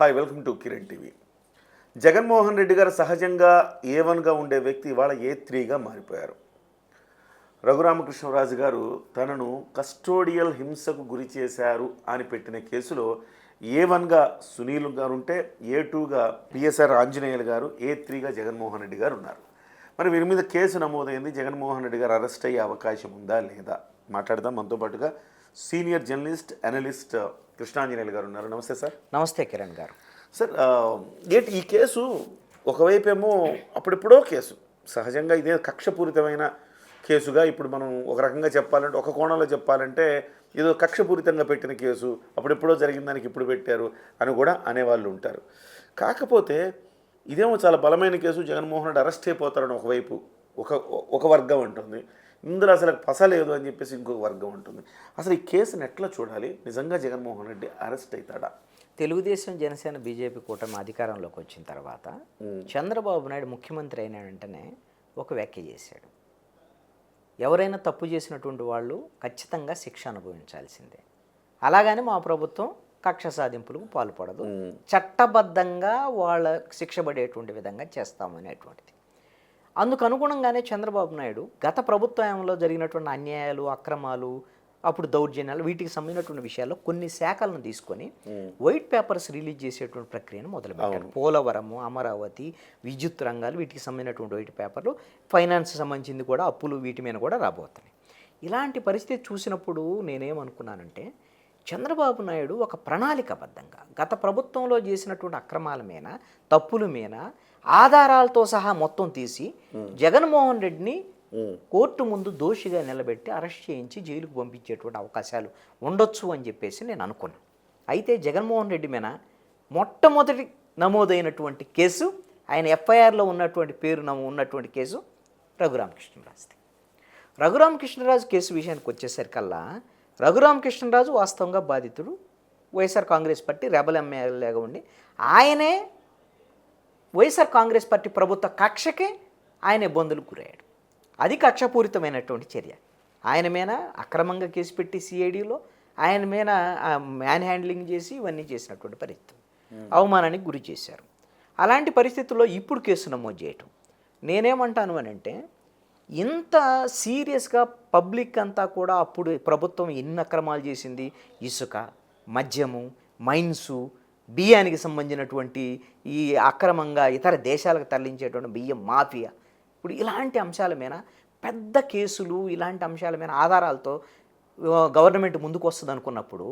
Hi welcome to Kiran TV. Jaganmohan Reddy garu సహజంగా ఏ వన్గా ఉండే వ్యక్తి ఇవాళ ఏ త్రీగా మారిపోయారు. రఘురామకృష్ణరాజు గారు తనను కస్టోడియల్ హింసకు గురి చేశారు అని పెట్టిన కేసులో ఏ వన్గా సునీల్ గారు ఉంటే ఏ టూగా పిఎస్ఆర్ ఆంజనేయులు గారు ఏ త్రీగా జగన్మోహన్ రెడ్డి గారు ఉన్నారు. మరి వీరి మీద కేసు నమోదైంది జగన్మోహన్ రెడ్డి గారు అరెస్ట్ అయ్యే అవకాశం ఉందా లేదా? మాట్లాడదాం. మనతో పాటుగా senior journalist analyst Krishnanjaneyulu garu ఉన్నారు. నమస్తే సార్. నమస్తే కిరణ్ గారు. సార్ ఆ, ఏంటి ఈ కేసు? ఒకవైపు ఏమో అప్పుడెప్పుడో కేసు. సహజంగా ఇదే కక్షపూరితమైన కేసుగా ఇప్పుడు మనం ఒక రకంగా చెప్పాలంటే ఒక కోణంలో చెప్పాలంటే ఏదో కక్షపూరితంగా పెట్టిన కేసు అప్పుడెప్పుడో జరిగిన దానికి ఇప్పుడు పెట్టారు అని కూడా అనేవాళ్ళు ఉంటారు. కాకపోతే ఇదేమో చాలా బలమైన కేసు. జగన్మోహన్ రెడ్డి అరెస్ట్ అయిపోతారని ఒకవైపు ఒక ఒక వర్గం ఉంటుంది ఇందులో అసలు పస లేదు అని చెప్పేసి ఇంకొక వర్గం ఉంటుంది. అసలు ఈ కేసుని ఎట్లా చూడాలి? నిజంగా జగన్మోహన్ రెడ్డి అరెస్ట్ అవుతాడా? తెలుగుదేశం జనసేన బీజేపీ కూటమి అధికారంలోకి వచ్చిన తర్వాత చంద్రబాబు నాయుడు ముఖ్యమంత్రి అయిన వెంటనే ఒక వ్యాఖ్య చేశాడు. ఎవరైనా తప్పు చేసినటువంటి వాళ్ళు ఖచ్చితంగా శిక్ష అనుభవించాల్సిందే. అలాగని మా ప్రభుత్వం కక్ష సాధింపులకు పాల్పడదు. చట్టబద్ధంగా వాళ్ళ శిక్ష పడేటువంటి విధంగా చేస్తామనేటువంటిది. అందుకు అనుగుణంగానే చంద్రబాబు నాయుడు గత ప్రభుత్వంలో జరిగినటువంటి అన్యాయాలు అక్రమాలు అప్పుడు దౌర్జన్యాలు వీటికి సంబంధించినటువంటి విషయాల్లో కొన్ని శాఖలను తీసుకొని వైట్ పేపర్స్ రిలీజ్ చేసేటువంటి ప్రక్రియను మొదలుపెట్టారు. పోలవరము అమరావతి విద్యుత్ రంగాలు వీటికి సంబంధించినటువంటి వైట్ పేపర్లు ఫైనాన్స్ సంబంధించింది కూడా అప్పులు వీటి మీద కూడా రాబోతున్నాయి. ఇలాంటి పరిస్థితి చూసినప్పుడు నేనేమనుకున్నానంటే చంద్రబాబు నాయుడు ఒక ప్రణాళికబద్ధంగా గత ప్రభుత్వంలో చేసినటువంటి అక్రమాల మీద తప్పుల మీద ఆధారాలతో సహా మొత్తం తీసి జగన్మోహన్ రెడ్డిని కోర్టు ముందు దోషిగా నిలబెట్టి అరెస్ట్ చేయించి జైలుకు పంపించేటువంటి అవకాశాలు ఉండొచ్చు అని చెప్పేసి నేను అనుకున్నాను అయితే జగన్మోహన్ రెడ్డి మీద మొట్టమొదటి నమోదైనటువంటి కేసు ఆయన ఎఫ్ఐఆర్లో ఉన్నటువంటి పేరు నమో ఉన్నటువంటి కేసు రఘురామకృష్ణరాజుది రఘురామకృష్ణరాజు కేసు విషయానికి వచ్చేసరికల్లా రఘురామకృష్ణరాజు వాస్తవంగా బాధితుడు వైఎస్ఆర్ కాంగ్రెస్ పార్టీ రెబల్ ఎమ్మెల్యేగా ఉండి ఆయనే వైఎస్ఆర్ కాంగ్రెస్ పార్టీ ప్రభుత్వ కక్షకే ఆయన ఇబ్బందులకు గురయ్యాడు. అది కక్షపూరితమైనటువంటి చర్య. ఆయన మీద అక్రమంగా కేసు పెట్టి సిఐడిలో ఆయన మీద మ్యాన్ హ్యాండ్లింగ్ చేసి ఇవన్నీ చేసినటువంటి పరిస్థితి. అవమానానికి గురి చేశారు. అలాంటి పరిస్థితుల్లో ఇప్పుడు కేసు నమోదు చేయటం. నేనేమంటాను అని అంటే ఇంత సీరియస్గా పబ్లిక్ అంతా కూడా అప్పుడు ప్రభుత్వం ఎన్ని అక్రమాలు చేసింది? ఇసుక మద్యము మైన్సు బియ్యానికి సంబంధించినటువంటి ఈ అక్రమంగా ఇతర దేశాలకు తరలించేటువంటి బియ్యం మాఫియా. ఇప్పుడు ఇలాంటి అంశాల మీద పెద్ద కేసులు ఇలాంటి అంశాల మీద ఆధారాలతో గవర్నమెంట్ ముందుకు వస్తుంది అనుకున్నప్పుడు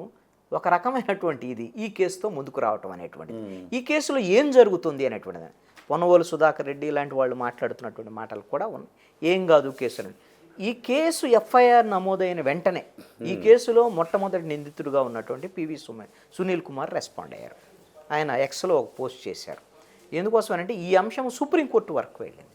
ఒక రకమైనటువంటి ఇది ఈ కేసుతో ముందుకు రావటం అనేటువంటిది. ఈ కేసులో ఏం జరుగుతుంది అనేటువంటిది. పొన్నవోలు సుధాకర్ రెడ్డి ఇలాంటి వాళ్ళు మాట్లాడుతున్నటువంటి మాటలు కూడా ఉన్నాయి. ఏం కాదు కేసు అని ఈ కేసు ఎఫ్ఐఆర్ నమోదైన వెంటనే ఈ కేసులో మొట్టమొదటి నిందితుడిగా ఉన్నటువంటి పివి సుమ సునీల్ కుమార్ రెస్పాండ్ అయ్యారు. ఆయన ఎక్స్లో ఒక పోస్ట్ చేశారు. ఎందుకోసం అంటే ఈ అంశం సుప్రీంకోర్టు వరకు వెళ్ళింది.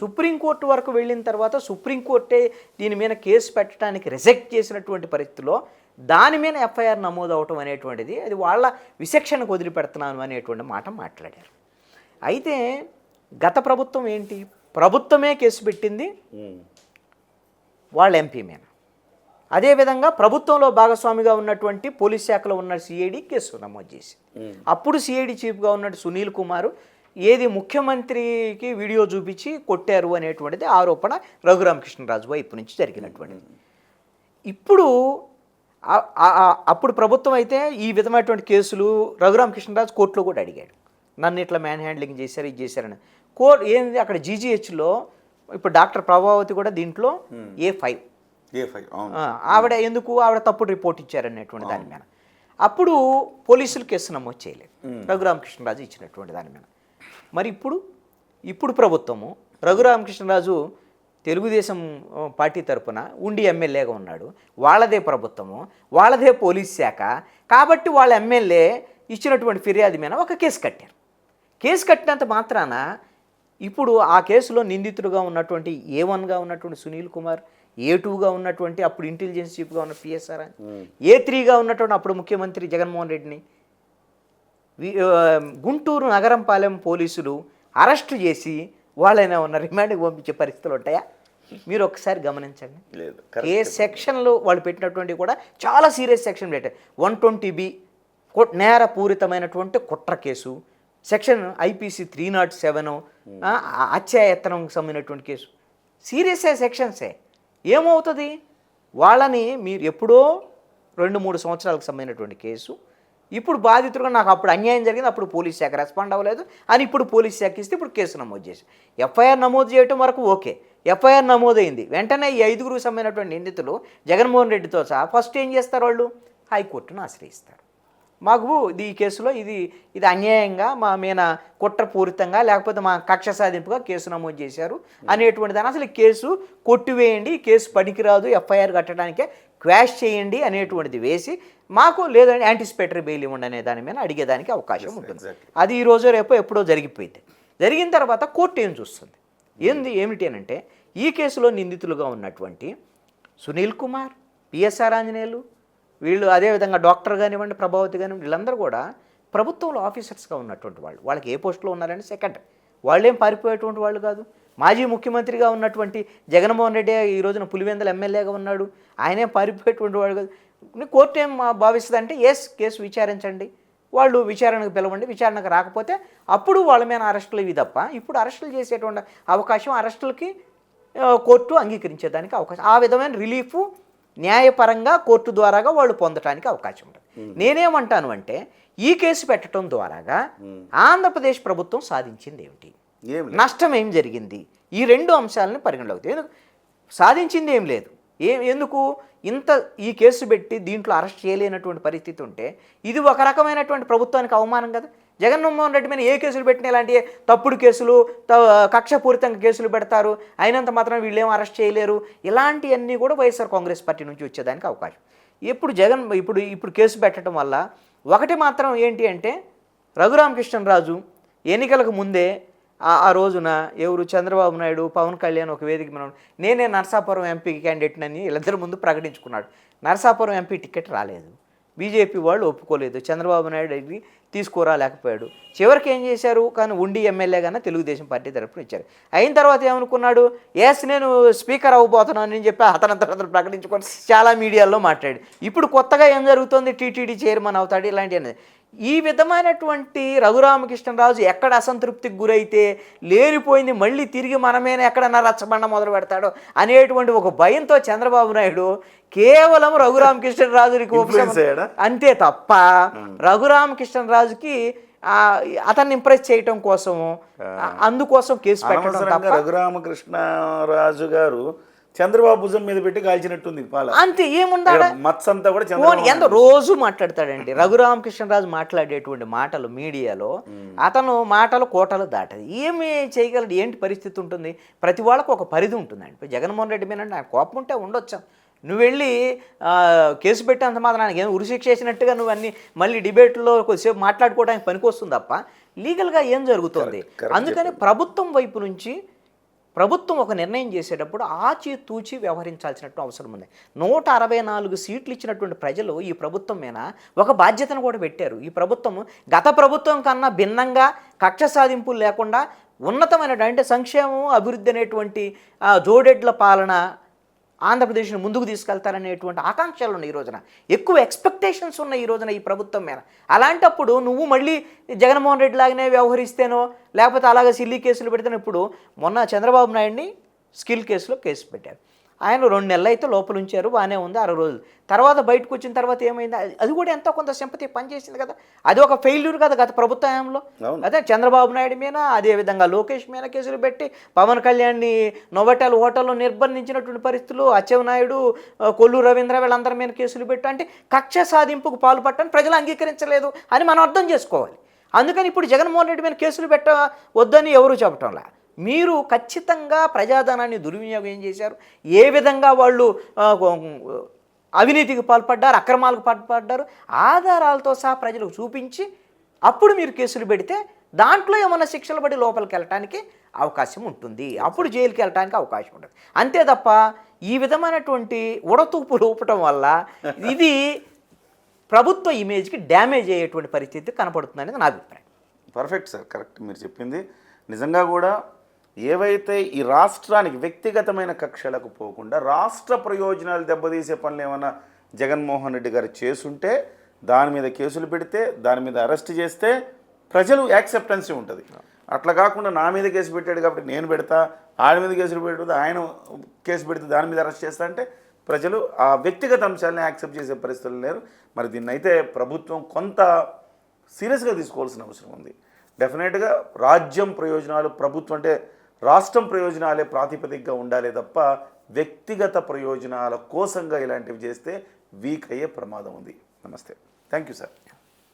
సుప్రీంకోర్టు వరకు వెళ్ళిన తర్వాత సుప్రీంకోర్టే దీని మీద కేసు పెట్టడానికి రిజెక్ట్ చేసినటువంటి పరిస్థితిలో దాని మీద ఎఫ్ఐఆర్ నమోదు అవటం అనేటువంటిది అది వాళ్ళ విచక్షణకు వదిలిపెడుతున్నాను అనేటువంటి మాట మాట్లాడారు. అయితే గత ప్రభుత్వం ఏంటి? ప్రభుత్వమే కేసు పెట్టింది. వాళ్ళ ఎంపీ మీద అదేవిధంగా ప్రభుత్వంలో భాగస్వామిగా ఉన్నటువంటి పోలీస్ శాఖలో ఉన్న సిఐడి కేసు నమోదు చేసి. అప్పుడు సిఐడి చీఫ్గా ఉన్నట్టు సునీల్ కుమార్ ఏది ముఖ్యమంత్రికి వీడియో చూపించి కొట్టారు అనేటువంటిది ఆరోపణ రఘురామకృష్ణరాజు వైపు నుంచి జరిగినటువంటిది. ఇప్పుడు అప్పుడు ప్రభుత్వం అయితే ఈ విధమైనటువంటి కేసులు రఘురామకృష్ణరాజు కోర్టులో కూడా అడిగాడు. నన్ను ఇట్లా మ్యాన్ హ్యాండ్లింగ్ చేశారు ఇది చేశారని. కోర్టు ఏంది అక్కడ జీజీహెచ్లో ఇప్పుడు డాక్టర్ ప్రభావతి కూడా దీంట్లో ఏ ఫైవ్. ఏ ఫైవ్ ఆవిడ ఎందుకు ఆవిడ తప్పుడు రిపోర్ట్ ఇచ్చారనేటువంటి దాని మీద. అప్పుడు పోలీసులు కేసు నమోదు చేయలేదు. రఘురామకృష్ణరాజు ఇచ్చినటువంటి దాని మీద. మరి ఇప్పుడు ఇప్పుడు ప్రభుత్వము రఘురామకృష్ణరాజు తెలుగుదేశం పార్టీ తరపున ఉండి ఎమ్మెల్యేగా ఉన్నాడు. వాళ్ళదే ప్రభుత్వము వాళ్ళదే పోలీస్ శాఖ. కాబట్టి వాళ్ళ ఎమ్మెల్యే ఇచ్చినటువంటి ఫిర్యాదు మీద ఒక కేసు కట్టారు. కేసు కట్టినంత మాత్రాన ఇప్పుడు ఆ కేసులో నిందితుడుగా ఉన్నటువంటి ఏ వన్గా ఉన్నటువంటి సునీల్ కుమార్ ఏ టూగా ఉన్నటువంటి అప్పుడు ఇంటెలిజెన్స్ చీఫ్గా ఉన్న పిఎస్ఆర్ ఏ త్రీగా ఉన్నటువంటి అప్పుడు ముఖ్యమంత్రి జగన్మోహన్ రెడ్డిని గుంటూరు నగరంపాలెం పోలీసులు అరెస్టు చేసి వాళ్ళైనా ఉన్న రిమాండ్కి పంపించే పరిస్థితులు ఉంటాయా? మీరు ఒకసారి గమనించండి. లేదు ఏ సెక్షన్లో వాళ్ళు పెట్టినటువంటి కూడా చాలా సీరియస్ సెక్షన్ పెట్టారు. వన్ ట్వంటీ బి కు- నేరపూరితమైనటువంటి కుట్ర case section IPC three not seven అత్యాయత్నంకి సంబంధించినటువంటి కేసు. సీరియసే సెక్షన్సే. ఏమవుతుంది? వాళ్ళని మీరు ఎప్పుడో రెండు మూడు సంవత్సరాలకు సంబంధించినటువంటి కేసు. ఇప్పుడు బాధితులుగా నాకు అప్పుడు అన్యాయం జరిగింది అప్పుడు పోలీస్ శాఖ రెస్పాండ్ అవ్వలేదు. అని ఇప్పుడు పోలీస్ శాఖ ఇస్తే ఇప్పుడు కేసు నమోదు చేసి ఎఫ్ఐఆర్ నమోదు చేయటం వరకు ఓకే. ఎఫ్ఐఆర్ నమోదైంది. వెంటనే ఈ ఐదుగురికి సంబంధించినటువంటి నిందితులు జగన్మోహన్ రెడ్డితో సహా ఫస్ట్ ఏం చేస్తారు వాళ్ళు? హైకోర్టును ఆశ్రయిస్తారు. మాకు ఇది ఈ కేసులో ఇది ఇది అన్యాయంగా మా మీద కుట్రపూరితంగా లేకపోతే మా కక్ష సాధింపుగా కేసు నమోదు చేశారు. అనేటువంటి దాని అసలు కేసు కొట్టివేయండి కేసు పనికిరాదు ఎఫ్ఐఆర్ కట్టడానికే క్వాష్ చేయండి అనేటువంటిది వేసి మాకు లేదంటే యాంటిసిపేటరీ బెయిల్ ఇవ్వండి అనే దాని మీద అడిగేదానికి అవకాశం ఉంటుంది. అది ఈ రోజు రేపు ఎప్పుడో జరిగిపోయింది. జరిగిన తర్వాత కోర్టు ఏం చూస్తుంది? ఏంది ఏమిటి అని అంటే ఈ కేసులో నిందితులుగా ఉన్నటువంటి సునీల్ కుమార్ పిఎస్ఆర్ ఆంజనేయులు వీళ్ళు అదేవిధంగా డాక్టర్ కానివ్వండి ప్రభావతి కానివ్వండి వీళ్ళందరూ కూడా ప్రభుత్వంలో ఆఫీసర్స్గా ఉన్నటువంటి వాళ్ళు. వాళ్ళకి ఏ పోస్టులో ఉన్నారని సెకండ్. వాళ్ళేం పారిపోయేటువంటి వాళ్ళు కాదు. మాజీ ముఖ్యమంత్రిగా ఉన్నటువంటి జగన్మోహన్ రెడ్డి ఈ రోజున పులివెందల ఎమ్మెల్యేగా ఉన్నాడు. ఆయనే పారిపోయేటువంటి వాడు కాదు. కోర్టు ఏం భావిస్తుంది అంటే ఎస్ కేసు విచారించండి. వాళ్ళు విచారణకు పిలవండి. విచారణకు రాకపోతే అప్పుడు వాళ్ళ మీద అరెస్టులు ఇవి తప్ప ఇప్పుడు అరెస్టులు చేసేటువంటి అవకాశం అరెస్టులకి కోర్టు అంగీకరించేదానికి అవకాశం. ఆ విధమైన రిలీఫ్ న్యాయపరంగా కోర్టు ద్వారాగా వాళ్ళు పొందటానికి అవకాశం ఉంటుంది. నేనేమంటాను అంటే ఈ కేసు పెట్టడం ద్వారాగా ఆంధ్రప్రదేశ్ ప్రభుత్వం సాధించింది ఏమిటి. నష్టం ఏం జరిగింది? ఈ రెండు అంశాలను పరిగణలోకి ఎందుకు? సాధించింది ఏం లేదు. ఏ ఎందుకు? ఇంత ఈ కేసు పెట్టి దీంట్లో అరెస్ట్ చేయలేనటువంటి పరిస్థితి ఉంటే ఇది ఒక రకమైనటువంటి ప్రభుత్వానికి అవమానం కదా. జగన్మోహన్ రెడ్డి మీద ఏ కేసులు పెట్టినా ఇలాంటి తప్పుడు కేసులు త- కక్షపూరితంగా కేసులు పెడతారు. అయినంత మాత్రం వీళ్ళేం అరెస్ట్ చేయలేరు. ఇలాంటివన్నీ కూడా వైఎస్ఆర్ కాంగ్రెస్ పార్టీ నుంచి వచ్చేదానికి అవకాశం. ఇప్పుడు జగన్ ఇప్పుడు ఇప్పుడు కేసు పెట్టడం వల్ల ఒకటి మాత్రం ఏంటి అంటే రఘురామకృష్ణరాజు ఎన్నికలకు ముందే ఆ రోజున ఎవరు చంద్రబాబు నాయుడు పవన్ కళ్యాణ్ ఒక వేదిక మీద నేనే నరసాపురం ఎంపీ క్యాండిడేట్నని వీళ్ళిద్దరి ముందు ప్రకటించుకున్నాడు. నర్సాపురం ఎంపీ టికెట్ రాలేదు. బీజేపీ వాళ్ళు ఒప్పుకోలేదు. చంద్రబాబు నాయుడు అడిగి తీసుకురాలేకపోయాడు చివరికి ఏం చేశారు? కానీ ఉండి ఎమ్మెల్యే కన్నా తెలుగుదేశం పార్టీ తరపున ఇచ్చారు. అయిన తర్వాత ఏమనుకున్నాడు? ఎస్ నేను స్పీకర్ అవ్వబోతున్నాను అని చెప్పి అతనంతట అతను ప్రకటించుకొని చాలా మీడియాలో మాట్లాడు ఇప్పుడు కొత్తగా ఏం జరుగుతుంది? టీటీడీ చైర్మన్ అవుతాడు. ఇలాంటివి ఈ విధమైనటువంటి రఘురామకృష్ణరాజు ఎక్కడ అసంతృప్తికి గురైతే లేనిపోయింది మళ్ళీ తిరిగి మనమేనే ఎక్కడన్నా రచ్చబండ మొదలు పెడతాడో అనేటువంటి ఒక భయంతో చంద్రబాబు నాయుడు కేవలం అయ్యాడా? అంతే తప్ప రఘురామకృష్ణరాజుకి అతన్ని ఇంప్రెస్ చేయటం కోసము అందుకోసం కేసు పెట్టడం తప్ప రఘురామకృష్ణరాజు గారు చంద్రబాబు భుజం మీద పెట్టి కాల్చినట్టుంది పాల. అంతే ఏముందాడా మత్స్ అంతా కూడా చంద్రబాబు ఎంత రోజు మాట్లాడతాడండి. రఘురామకృష్ణరాజు మాట్లాడేటువంటి మాటలు మీడియాలో అతను మాటలు కోటలు దాటది. ఏమి చేయగలడు? ఏంటి పరిస్థితి ఉంటుంది? ప్రతి వాళ్ళకు ఒక పరిధి ఉంటుందండి. జగన్మోహన్ రెడ్డి మీద నాకు కోపం ఉంటే ఉండొచ్చు. నువ్వు వెళ్ళి కేసు పెట్టేంత మాత్రం ఆయనకి ఏం ఉరిశిక్ష చేసినట్టుగా నువ్వు అన్ని మళ్ళీ డిబేట్లో కొద్దిసేపు మాట్లాడుకోవడానికి పనికొస్తుంది తప్ప లీగల్గా ఏం జరుగుతుంది? అందుకని ప్రభుత్వం వైపు నుంచి ప్రభుత్వం ఒక నిర్ణయం చేసేటప్పుడు ఆచి తూచి వ్యవహరించాల్సినట్టు అవసరం ఉంది. నూట అరవై నాలుగు సీట్లు ఇచ్చినటువంటి ప్రజలు ఈ ప్రభుత్వం మీద ఒక బాధ్యతను కూడా పెట్టారు. ఈ ప్రభుత్వం గత ప్రభుత్వం కన్నా భిన్నంగా కక్ష సాధింపులు లేకుండా ఉన్నతమైన అంటే సంక్షేమం అభివృద్ధి అనేటువంటి జోడెడ్ల పాలన ఆంధ్రప్రదేశ్ని ముందుకు తీసుకెళ్తారనేటువంటి ఆకాంక్షలు ఉన్నాయి ఈ రోజున. ఎక్కువ ఎక్స్పెక్టేషన్స్ ఉన్నాయి ఈ రోజున ఈ ప్రభుత్వం మీద. అలాంటప్పుడు నువ్వు మళ్ళీ జగన్మోహన్ రెడ్డి లాగానే వ్యవహరిస్తేనో లేకపోతే అలాగే సిల్లీ కేసులు పెడితేనో ఇప్పుడు మొన్న చంద్రబాబు నాయుడిని స్కిల్ కేసులో కేసు పెట్టారు. ఆయన రెండు నెలలు అయితే లోపల ఉంచారు బాగానే ఉంది అరవై రోజులు. తర్వాత బయటకు వచ్చిన తర్వాత ఏమైంది? అది- కూడా ఎంతో కొంత సింపతి పనిచేసింది కదా. అది ఒక ఫెయిల్యూర్ కదా గత ప్రభుత్వ హయాంలో అవును. అదే చంద్రబాబు నాయుడు మీద అదేవిధంగా లోకేష్ మీద కేసులు పెట్టి పవన్ కళ్యాణ్ని నోవటల్ హోటల్లో నిర్బంధించినటువంటి పరిస్థితులు అచ్చెన్నాయుడు ఆ, కొల్లు రవీంద్ర వీళ్ళందరి మీద కేసులు పెట్టి అంటే కక్ష సాధింపుకు పాల్పట్టని ప్రజలు అంగీకరించలేదు అని మనం అర్థం చేసుకోవాలి. అందుకని ఇప్పుడు జగన్మోహన్ రెడ్డి మీద కేసులు పెట్ట వద్దని ఎవరు చెప్పటంలా. మీరు ఖచ్చితంగా ప్రజాధనాన్ని దుర్వినియోగం చేశారు? ఏ విధంగా వాళ్ళు అవినీతికి పాల్పడ్డారు అక్రమాలకు పాల్పడ్డారు? ఆధారాలతో సహా ప్రజలకు చూపించి అప్పుడు మీరు కేసులు పెడితే దాంట్లో ఏమైనా శిక్షలు పడి లోపలికి వెళ్ళటానికి అవకాశం ఉంటుంది. అప్పుడు జైలుకి వెళ్ళడానికి అవకాశం ఉంటుంది. అంతే తప్ప ఈ విధమైనటువంటి ఉడతూపు లోపటం వల్ల ఇది ప్రభుత్వ ఇమేజ్కి డ్యామేజ్ అయ్యేటువంటి పరిస్థితి కనపడుతుంది అనేది నా అభిప్రాయం. పర్ఫెక్ట్ సార్ కరెక్ట్ మీరు చెప్పింది. నిజంగా కూడా ఏవైతే ఈ రాష్ట్రానికి వ్యక్తిగతమైన కక్షలకు పోకుండా రాష్ట్ర ప్రయోజనాలు దెబ్బతీసే పనులు ఏమైనా జగన్మోహన్ రెడ్డి గారు చేసుంటే దాని మీద కేసులు పెడితే దాని మీద అరెస్ట్ చేస్తే ప్రజలు యాక్సెప్టెన్సీ ఉంటుంది. అట్లా కాకుండా నా మీద కేసు పెట్టాడు కాబట్టి నేను పెడతా ఆయన మీద కేసులు పెడితే ఆయన కేసు పెడితే దాని మీద అరెస్ట్ చేస్తా అంటే ప్రజలు ఆ వ్యక్తిగత అంశాలని యాక్సెప్ట్ చేసే పరిస్థితులు లేరు. మరి దీన్ని అయితే ప్రభుత్వం కొంత సీరియస్గా తీసుకోవాల్సిన అవసరం ఉంది. డెఫినెట్గా రాజ్యం ప్రయోజనాలు ప్రభుత్వం అంటే రాష్ట్రం ప్రయోజనాలే ప్రాతిపదికగా ఉండాలి తప్ప వ్యక్తిగత ప్రయోజనాల కోసంగా ఇలాంటివి చేస్తే వీక్ అయ్యే ప్రమాదం ఉంది. నమస్తే. Thank you sir.